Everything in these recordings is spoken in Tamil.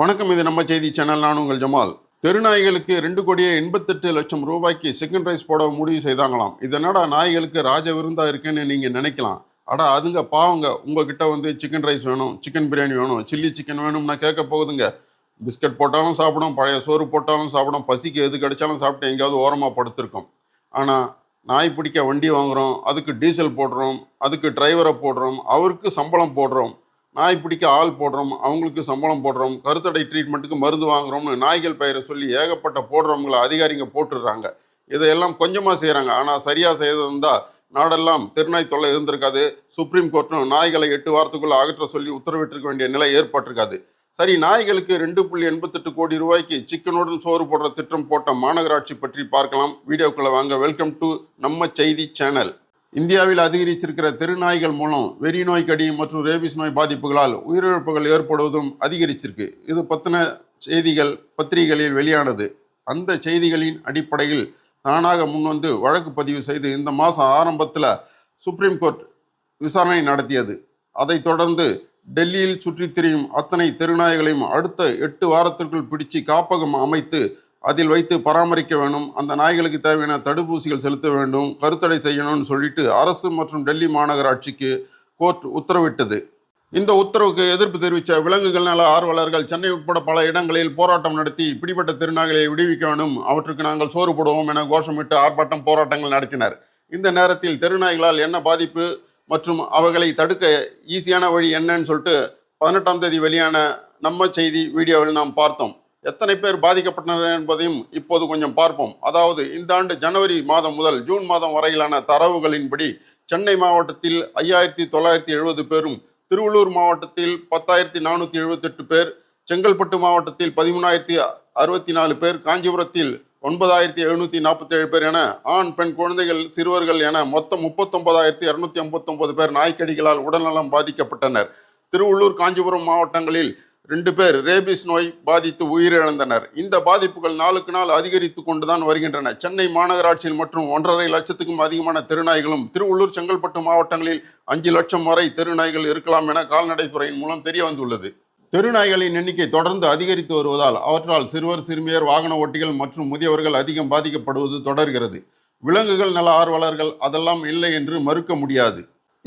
வணக்கம் இது நம்ம செய்தி சேனல். நான் உங்கள் ஜமால். தெருநாய்களுக்கு ரெண்டு கோடியே எண்பத்தெட்டு லட்சம் ரூபாய்க்கு சிக்கன் ரைஸ் போட முடிவு செய்தாங்களாம். இதனடா நாய்களுக்கு ராஜ விருந்தா இருக்குன்னு நீங்கள் நினைக்கலாம். அடா அதுங்க பாவங்க. உங்ககிட்ட வந்து சிக்கன் ரைஸ் வேணும் சிக்கன் பிரியாணி வேணும் சில்லி சிக்கன் வேணும்னா கேட்க போகுதுங்க. பிஸ்கட் போட்டாலும் சாப்பிடும் பழைய சோறு போட்டாலும் சாப்பிடும் பசிக்கு எது கிடைச்சாலும் சாப்பிட்டு எங்கேயாவது ஓரமாக படுத்திருக்கோம். ஆனால் நாய் பிடிக்க வண்டி வாங்குகிறோம் அதுக்கு டீசல் போடுறோம் அதுக்கு டிரைவரை போடுறோம் அவருக்கு சம்பளம் போடுறோம். நாய் பிடிக்க ஆள் போடுறோம் அவங்களுக்கு சம்பளம் போடுறோம் கருத்தடை ட்ரீட்மெண்ட்டுக்கு மருந்து வாங்குறோம்னு நாய்கள் பெயரை சொல்லி ஏகப்பட்ட போடுறவங்களை அதிகாரிங்க போட்டுடுறாங்க. இதையெல்லாம் கொஞ்சமாக செய்கிறாங்க ஆனால் சரியாக செய்திருந்தால் நாடெல்லாம் திருநாய் தொல்லை இருந்திருக்காது. சுப்ரீம் கோர்ட்டும் நாய்களை எட்டு வாரத்துக்குள்ளே அகற்ற சொல்லி உத்தரவிட்டிருக்க வேண்டிய நிலை ஏற்பட்டிருக்காது. சரி நாய்களுக்கு ரெண்டு புள்ளி எண்பத்தெட்டு கோடி ரூபாய்க்கு சிக்கனுடன் சோறு போடுற திட்டம் போட்ட மாநகராட்சி பற்றி பார்க்கலாம். வீடியோக்களை வாங்க. வெல்கம் டு நம்ம செய்தி சேனல் இந்தியாவில் அதிகரிச்சிருக்கிற தெருநாய்கள் மூலம் வெறி நோய் கடி மற்றும் ரேபிஸ் நோய் பாதிப்புகளால் உயிரிழப்புகள் ஏற்படுவதும் அதிகரிச்சிருக்கு இது பற்றின செய்திகள் பத்திரிகைகளில் வெளியானது. அந்த செய்திகளின் அடிப்படையில் தானாக முன்வந்து வழக்கு பதிவு செய்து இந்த மாதம் ஆரம்பத்தில் சுப்ரீம் கோர்ட் விசாரணை நடத்தியது. அதைத் தொடர்ந்து டெல்லியில் சுற்றித் திரியும் அத்தனை தெருநாய்களையும் அடுத்த எட்டு வாரத்திற்குள் பிடிச்சு காப்பகம் அமைத்து அதில் வைத்து பராமரிக்க வேண்டும். அந்த நாய்களுக்கு தேவையான தடுப்பூசிகள் செலுத்த வேண்டும். கருத்தடை செய்யணும்னு சொல்லிட்டு அரசு மற்றும் டெல்லி மாநகராட்சிக்கு கோர்ட் உத்தரவிட்டது. இந்த உத்தரவுக்கு எதிர்ப்பு தெரிவித்த விலங்குகள் நல ஆர்வலர்கள் சென்னை உட்பட பல இடங்களில் போராட்டம் நடத்தி பிடிபட்ட திருநாய்களை விடுவிக்க வேண்டும். அவற்றுக்கு நாங்கள் சோறு போடுவோம் என கோஷமிட்டு ஆர்ப்பாட்டம் போராட்டங்கள் நடத்தினர். இந்த நேரத்தில் தெருநாய்களால் என்ன பாதிப்பு மற்றும் அவைகளை தடுக்க ஈஸியான வழி என்னன்னு சொல்லிட்டு பதினெட்டாம் தேதி வெளியான நம்ம செய்தி வீடியோவில் நாம் பார்த்தோம். எத்தனை பேர் பாதிக்கப்பட்டனர் என்பதையும் இப்போது கொஞ்சம் பார்ப்போம். அதாவது இந்த ஆண்டு ஜனவரி மாதம் முதல் ஜூன் மாதம் வரையிலான தரவுகளின்படி சென்னை மாவட்டத்தில் ஐயாயிரத்தி தொள்ளாயிரத்தி எழுபது பேரும் திருவள்ளூர் மாவட்டத்தில் பத்தாயிரத்தி நானூற்றி எழுபத்தெட்டு பேர் செங்கல்பட்டு மாவட்டத்தில் பதிமூணாயிரத்தி அறுபத்தி நாலு பேர் காஞ்சிபுரத்தில் ஒன்பதாயிரத்தி எழுநூற்றி நாற்பத்தேழு பேர் என ஆண் பெண் குழந்தைகள் சிறுவர்கள் என மொத்தம் முப்பத்தொன்பதாயிரத்தி இரநூத்தி ஐம்பத்தொன்பது பேர் நாய்க்கடிகளால் உடல்நலம் பாதிக்கப்பட்டனர். திருவள்ளூர் காஞ்சிபுரம் மாவட்டங்களில் ரெண்டு பேர் ரேபிஸ் நோய் பாதித்து உயிரிழந்தனர். இந்த பாதிப்புகள் நாளுக்கு நாள் அதிகரித்து கொண்டுதான் வருகின்றன. சென்னை மாநகராட்சியில் மற்றும் ஒன்றரை லட்சத்துக்கும் அதிகமான தெருநாய்களும் திருவள்ளூர் செங்கல்பட்டு மாவட்டங்களில் அஞ்சு லட்சம் வரை தெருநாய்கள் இருக்கலாம் என கால்நடைத்துறையின் மூலம் தெரிய வந்துள்ளது. தெருநாய்களின் எண்ணிக்கை தொடர்ந்து அதிகரித்து வருவதால் அவற்றால் சிறுவர் சிறுமியர் வாகன ஓட்டிகள் மற்றும் முதியவர்கள் அதிகம் பாதிக்கப்படுவது தொடர்கிறது. விலங்குகள் நல ஆர்வலர்கள் அதெல்லாம் இல்லை என்று மறுக்க முடியாது.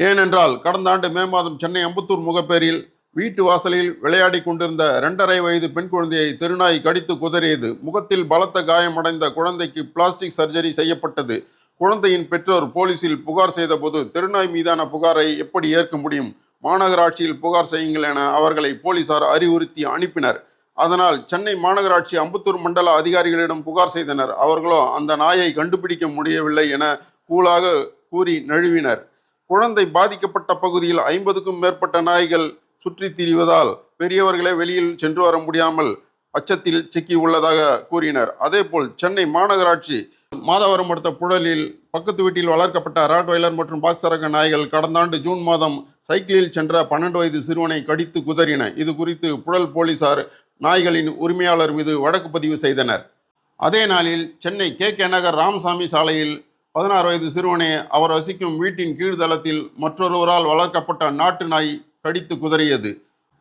ஏனென்றால் கடந்த ஆண்டு மே மாதம் சென்னை அம்பத்தூர் முகப்பேரில் வீட்டு வாசலில் விளையாடி கொண்டிருந்த இரண்டரை வயது பெண் குழந்தையை திருநாய் கடித்து குதறியது. முகத்தில் பலத்த காயமடைந்த குழந்தைக்கு பிளாஸ்டிக் சர்ஜரி செய்யப்பட்டது. குழந்தையின் பெற்றோர் போலீசில் புகார் செய்தபோது தெருநாய் மீதான புகாரை எப்படி ஏற்க முடியும்? மாநகராட்சியில் புகார் செய்யுங்கள் என அவர்களை போலீசார் அறிவுறுத்தி அனுப்பினர். அதனால் சென்னை மாநகராட்சி அம்புத்தூர் மண்டல அதிகாரிகளிடம் புகார் செய்தனர். அவர்களோ அந்த நாயை கண்டுபிடிக்க முடியவில்லை என கூலாக கூறி நழுவினர். குழந்தை பாதிக்கப்பட்ட பகுதியில் ஐம்பதுக்கும் மேற்பட்ட நாய்கள் சுற்றித் திரிவதால் பெரியவர்களே வெளியில் சென்று வர முடியாமல் அச்சத்தில் சிக்கி உள்ளதாக கூறினர். அதேபோல் சென்னை மாநகராட்சி மாதவரம் அடுத்த புழலில் பக்கத்து வீட்டில் வளர்க்கப்பட்ட ராட்வைலர் மற்றும் பாக்ஸரக நாய்கள் கடந்த ஆண்டு ஜூன் மாதம் சைக்கிளில் சென்ற பன்னெண்டு வயது சிறுவனை கடித்து குதறின. இது குறித்து புழல் போலீசார் நாய்களின் உரிமையாளர் மீது வழக்கு பதிவு செய்தனர். அதே நாளில் சென்னை கே கே நகர் ராமசாமி சாலையில் பதினாறு வயது சிறுவனை அவர் வசிக்கும் வீட்டின் கீழ்தளத்தில் மற்றொருவரால் வளர்க்கப்பட்ட நாட்டு நாய் கடித்து குதறியது.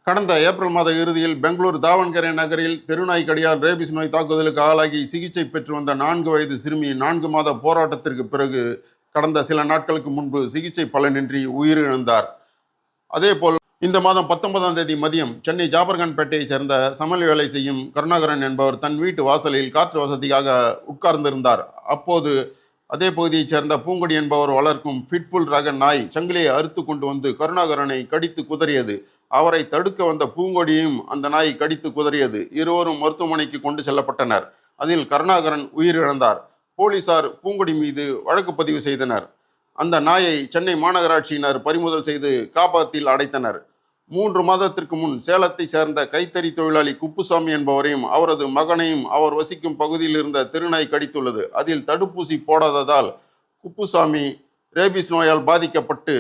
கடந்த ஏப்ரல் மாத இறுதியில் பெங்களூர் தாவண்கரை நகரில் தெருநாய் கடியால் ரேபிஸ் நோய் தாக்குதலுக்கு ஆளாகி சிகிச்சை பெற்று வந்த நான்கு வயது சிறுமி நான்கு மாத போராட்டத்திற்கு பிறகு கடந்த சில நாட்களுக்கு முன்பு சிகிச்சை பலனின்றி உயிரிழந்தார். அதேபோல் இந்த மாதம் பத்தொன்பதாம் தேதி மதியம் சென்னை ஜாபர்கான்பேட்டையைச் சேர்ந்த சமையல் வேலை செய்யும் கருணாகரன் என்பவர் தன் வீட்டு வாசலில் காற்று வசதியாக உட்கார்ந்திருந்தார். அப்போது அதே பகுதியைச் சேர்ந்த பூங்கொடி என்பவர் வளர்க்கும் ஃபிட்ஃபுல் ரக நாய் சங்கிலியை அறுத்து கொண்டு வந்து கருணாகரனை கடித்து குதறியது. அவரை தடுக்க வந்த பூங்கொடியும் அந்த நாய் கடித்து குதறியது. இருவரும் மருத்துவமனைக்கு கொண்டு செல்லப்பட்டனர். அதில் கருணாகரன் உயிரிழந்தார். போலீசார் பூங்கொடி மீது வழக்கு பதிவு செய்தனர். அந்த நாயை சென்னை மாநகராட்சியினர் பறிமுதல் செய்து காப்பாத்தில் அடைத்தனர். மூன்று மாதத்திற்கு முன் சேலத்தை சேர்ந்த கைத்தறி தொழிலாளி குப்புசாமி என்பவரையும் அவரது மகனையும் அவர் வசிக்கும் பகுதியில் இருந்த திருநாய் கடித்துள்ளது. அதில் தடுப்பூசி போடாததால் குப்புசாமி ரேபிஸ் நோயால் பாதிக்கப்பட்டு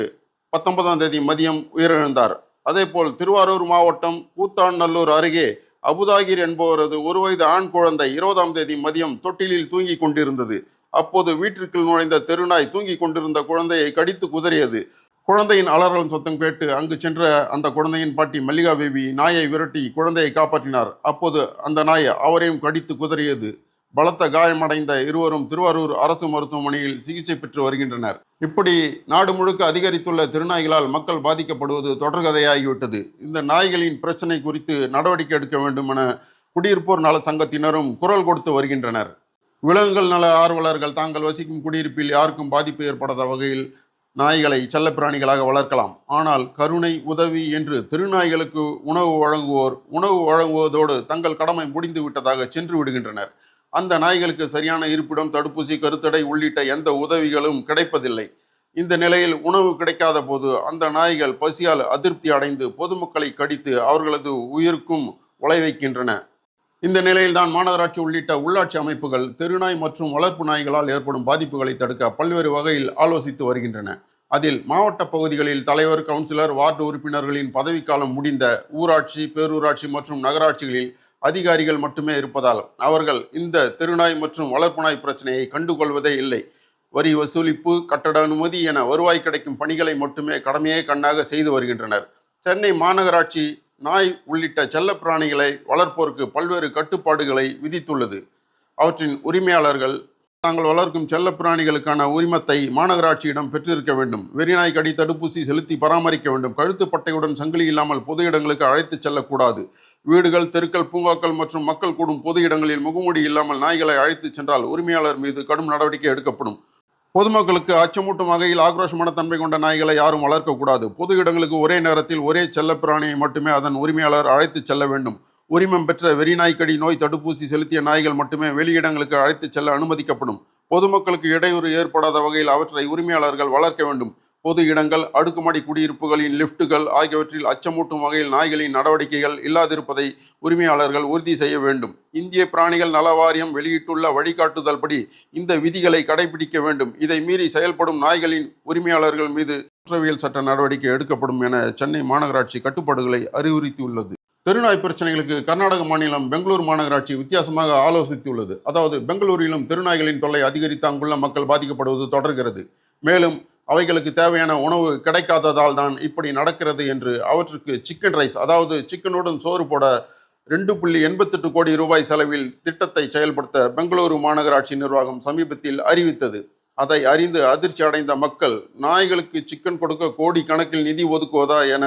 பத்தொன்பதாம் தேதி மதியம் உயிரிழந்தார். அதேபோல் திருவாரூர் மாவட்டம் கூத்தாநல்லூர் அருகே அபுதாகிர் என்பவரது ஒரு வயது ஆண் குழந்தை இருபதாம் தேதி மதியம் தொட்டிலில் தூங்கிக் கொண்டிருந்தது. அப்போது வீட்டிற்குள் நுழைந்த தெருநாய் தூங்கிக் கொண்டிருந்த குழந்தையை கடித்து குதறியது. குழந்தையின் அலறலும் சத்தம் கேட்டு அங்கு சென்ற அந்த குழந்தையின் பாட்டி மல்லிகா பேபி நாயை விரட்டி குழந்தையை காப்பாற்றினார். அப்போது அந்த நாய் அவரையும் கடித்து குதறியது. பலத்த காயமடைந்த இருவரும் திருவாரூர் அரசு மருத்துவமனையில் சிகிச்சை பெற்று வருகின்றனர். இப்படி நாடு முழுக்க அதிகரித்துள்ள திருநாய்களால் மக்கள் பாதிக்கப்படுவது தொடர்கதையாகிவிட்டது. இந்த நாய்களின் பிரச்சனை குறித்து நடவடிக்கை எடுக்க வேண்டும் என குடியிருப்போர் நல சங்கத்தினரும் குரல் கொடுத்து வருகின்றனர். விலங்குகள் நல ஆர்வலர்கள் தாங்கள் வசிக்கும் குடியிருப்பில் யாருக்கும் பாதிப்பு ஏற்படாத வகையில் நாய்களை செல்லப்பிராணிகளாக வளர்க்கலாம். ஆனால் கருணை உதவி என்று திருநாய்களுக்கு உணவு வழங்குவோர் உணவு வழங்குவதோடு தங்கள் கடமை முடிந்து விட்டதாக சென்று விடுகின்றனர். அந்த நாய்களுக்கு சரியான இருப்பிடம் தடுப்பூசி கருத்தடை உள்ளிட்ட எந்த உதவிகளும் கிடைப்பதில்லை. இந்த நிலையில் உணவு கிடைக்காத போது அந்த நாய்கள் பசியால் அதிருப்தி அடைந்து பொதுமக்களை கடித்து அவர்களது உயிருக்கும் உலை வைக்கின்றன. இந்த நிலையில்தான் மாநகராட்சி உள்ளிட்ட உள்ளாட்சி அமைப்புகள் தெருநாய் மற்றும் வளர்ப்பு நாய்களால் ஏற்படும் பாதிப்புகளை தடுக்க பல்வேறு வகையில் ஆலோசித்து வருகின்றன. அதில் மாவட்ட பகுதிகளில் தலைவர் கவுன்சிலர் வார்டு உறுப்பினர்களின் பதவிக்காலம் முடிந்த ஊராட்சி பேரூராட்சி மற்றும் நகராட்சிகளில் அதிகாரிகள் மட்டுமே இருப்பதால் அவர்கள் இந்த தெருநாய் மற்றும் வளர்ப்பு நாய் பிரச்சனையை கண்டுகொள்வதே இல்லை. வரி வசூலிப்பு கட்டட அனுமதி என வருவாய் கிடைக்கும் பணிகளை மட்டுமே கடமையே கண்ணாக செய்து வருகின்றனர். சென்னை மாநகராட்சி நாய் உள்ளிட்ட செல்லப்பிராணிகளை வளர்ப்போருக்கு பல்வேறு கட்டுப்பாடுகளை விதித்துள்ளது. அவற்றின் உரிமையாளர்கள் தாங்கள் வளர்க்கும் செல்லப்பிராணிகளுக்கான உரிமத்தை மாநகராட்சியிடம் பெற்றிருக்க வேண்டும். வெறிநாய் கடி தடுப்பூசி செலுத்தி பராமரிக்க வேண்டும். கழுத்து பட்டையுடன் சங்கிலி இல்லாமல் பொது இடங்களுக்கு அழைத்துச் செல்லக்கூடாது. வீடுகள் தெருக்கள் பூங்காக்கள் மற்றும் மக்கள் கூடும் பொது இடங்களில் முகமூடி இல்லாமல் நாய்களை அழைத்துச் சென்றால் உரிமையாளர் மீது கடும் நடவடிக்கை எடுக்கப்படும். பொதுமக்களுக்கு அச்சமூட்டும் வகையில் ஆக்ரோஷமான தன்மை கொண்ட நாய்களை யாரும் வளர்க்கக்கூடாது பொது இடங்களுக்கு ஒரே நேரத்தில் ஒரே செல்லப்பிராணியை மட்டுமே அதன் உரிமையாளர் அழைத்துச் செல்ல வேண்டும். உரிமம் பெற்ற வெறிநாய்க்கடி நோய் தடுப்பூசி செலுத்திய நாய்கள் மட்டுமே வெளியிடங்களுக்கு அழைத்துச் செல்ல அனுமதிக்கப்படும். பொதுமக்களுக்கு இடையூறு ஏற்படாத வகையில் அவற்றை உரிமையாளர்கள் வளர்க்க வேண்டும். பொது இடங்கள் அடுக்குமாடி குடியிருப்புகளின் லிஃப்ட்டுகள் ஆகியவற்றில் அச்சமூட்டும் வகையில் நாய்களின் நடவடிக்கைகள் இல்லாதிருப்பதை உரிமையாளர்கள் உறுதி செய்ய வேண்டும். இந்திய பிராணிகள் நல வாரியம் வெளியிட்டுள்ள வழிகாட்டுதல் படி இந்த விதிகளை கடைபிடிக்க வேண்டும். இதை மீறி செயல்படும் நாய்களின் உரிமையாளர்கள் மீது குற்றவியல் சட்ட நடவடிக்கை எடுக்கப்படும் என சென்னை மாநகராட்சி கட்டுப்பாடுகளை அறிவுறுத்தியுள்ளது. தெருநாய் பிரச்சனைகளுக்கு கர்நாடக மாநிலம் பெங்களூர் மாநகராட்சி வித்தியாசமாக ஆலோசித்துள்ளது. அதாவது பெங்களூரிலும் தெருநாய்களின் தொல்லை அதிகரித்து அங்குள்ள மக்கள் பாதிக்கப்படுவது தொடர்கிறது. மேலும் அவைகளுக்கு தேவையான உணவு கிடைக்காததால் தான் இப்படி நடக்கிறது என்று அவற்றுக்கு சிக்கன் ரைஸ் அதாவது சிக்கனுடன் சோறு போட ரெண்டு புள்ளி எண்பத்தெட்டு கோடி ரூபாய் செலவில் திட்டத்தை செயல்படுத்த பெங்களூரு மாநகராட்சி நிர்வாகம் சமீபத்தில் அறிவித்தது. அதை அறிந்து அதிர்ச்சி அடைந்த மக்கள் நாய்களுக்கு சிக்கன் கொடுக்க கோடி கணக்கில் நிதி ஒதுக்குவதா என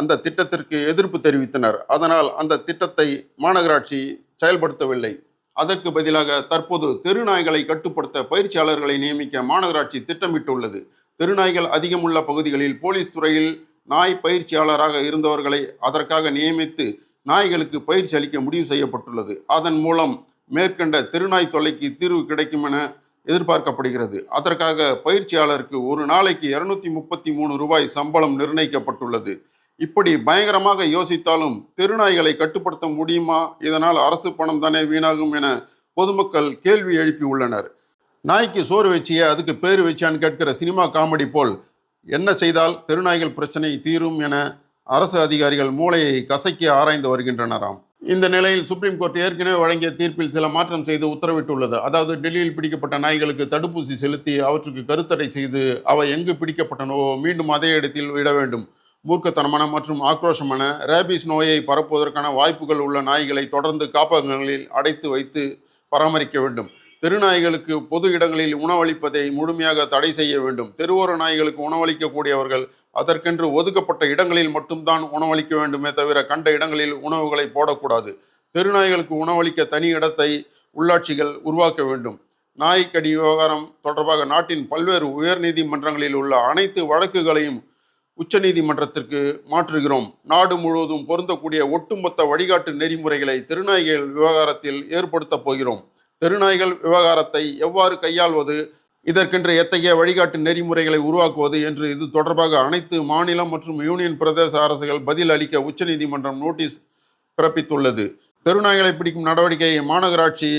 அந்த திட்டத்திற்கு எதிர்ப்பு தெரிவித்தனர். அதனால் அந்த திட்டத்தை மாநகராட்சி செயல்படுத்தவில்லை. அதற்கு பதிலாக தற்போது தெருநாய்களை கட்டுப்படுத்த பயிற்சியாளர்களை நியமிக்க மாநகராட்சி திட்டமிட்டுள்ளது. தெருநாய்கள் அதிகமுள்ள பகுதிகளில் போலீஸ் துறையில் நாய் பயிற்சியாளராக இருந்தவர்களை அதற்காக நியமித்து நாய்களுக்கு பயிற்சி அளிக்க முடிவு செய்யப்பட்டுள்ளது. அதன் மூலம் மேற்கண்ட தெருநாய் தொல்லைக்கு தீர்வு கிடைக்கும் என எதிர்பார்க்கப்படுகிறது. அதற்காக பயிற்சியாளருக்கு ஒரு நாளைக்கு இருநூத்தி முப்பத்தி மூணு ரூபாய் சம்பளம் நிர்ணயிக்கப்பட்டுள்ளது. இப்படி பயங்கரமாக யோசித்தாலும் தெருநாய்களை கட்டுப்படுத்த முடியுமா? இதனால் அரசு பணம் தானே வீணாகும் என பொதுமக்கள் கேள்வி எழுப்பி உள்ளனர். நாய்க்கு சோறு வச்சியே அதுக்கு பேர் வச்சான்னு கேட்கிற சினிமா காமெடி போல் என்ன செய்தால் தெருநாய்கள் பிரச்சனை தீரும் என அரசு அதிகாரிகள் மூளையை கசக்கி ஆராய்ந்து வருகின்றனராம். இந்த நிலையில் சுப்ரீம் கோர்ட் ஏற்கனவே வழங்கிய தீர்ப்பில் சில மாற்றம் செய்து உத்தரவிட்டுள்ளது. அதாவது டெல்லியில் பிடிக்கப்பட்ட நாய்களுக்கு தடுப்பூசி செலுத்தி அவற்றுக்கு கருத்தடை செய்து அவை எங்கு பிடிக்கப்பட்டனவோ மீண்டும் அதே இடத்தில் விட வேண்டும். மூர்க்கத்தனமான மற்றும் ஆக்ரோஷமான ரேபிஸ் நோயை பரப்புவதற்கான வாய்ப்புகள் உள்ள நாய்களை தொடர்ந்து காப்பகங்களில் அடைத்து வைத்து பராமரிக்க வேண்டும். தெருநாய்களுக்கு பொது இடங்களில் உணவளிப்பதை முழுமையாக தடை செய்ய வேண்டும். தெருவோர நாய்களுக்கு உணவளிக்கக்கூடியவர்கள் அதற்கென்று ஒதுக்கப்பட்ட இடங்களில் மட்டும்தான் உணவளிக்க வேண்டுமே தவிர கண்ட இடங்களில் உணவுகளை போடக்கூடாது. தெருநாய்களுக்கு உணவளிக்க தனி இடத்தை உள்ளாட்சிகள் உருவாக்க வேண்டும். நாய்க்கடி விவகாரம் தொடர்பாக நாட்டின் பல்வேறு உயர்நீதிமன்றங்களில் உள்ள அனைத்து வழக்குகளையும் உச்சநீதிமன்றத்திற்கு மாற்றுகிறோம். நாடு முழுவதும் பொருந்தக்கூடிய ஒட்டுமொத்த வழிகாட்டு நெறிமுறைகளை திருநாய்கள் விவகாரத்தில் ஏற்படுத்தப் போகிறோம். தெருநாய்கள் விவகாரத்தை எவ்வாறு கையாள்வது? இதற்கென்று எத்தகைய வழிகாட்டு நெறிமுறைகளை உருவாக்குவது என்று இது தொடர்பாக அனைத்து மாநிலம் மற்றும் யூனியன் பிரதேச அரசுகள் பதில் அளிக்க உச்சநீதிமன்றம் நோட்டீஸ் பிறப்பித்துள்ளது. தெருநாய்களை பிடிக்கும் நடவடிக்கையை மாநகராட்சி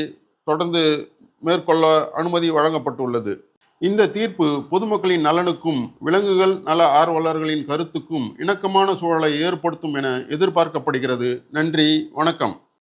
தொடர்ந்து மேற்கொள்ள அனுமதி வழங்கப்பட்டுள்ளது. இந்த தீர்ப்பு பொதுமக்களின் நலனுக்கும் விலங்குகள் நல ஆர்வலர்களின் கருத்துக்கும் இணக்கமான சூழலை ஏற்படுத்தும் என எதிர்பார்க்கப்படுகிறது. நன்றி வணக்கம்.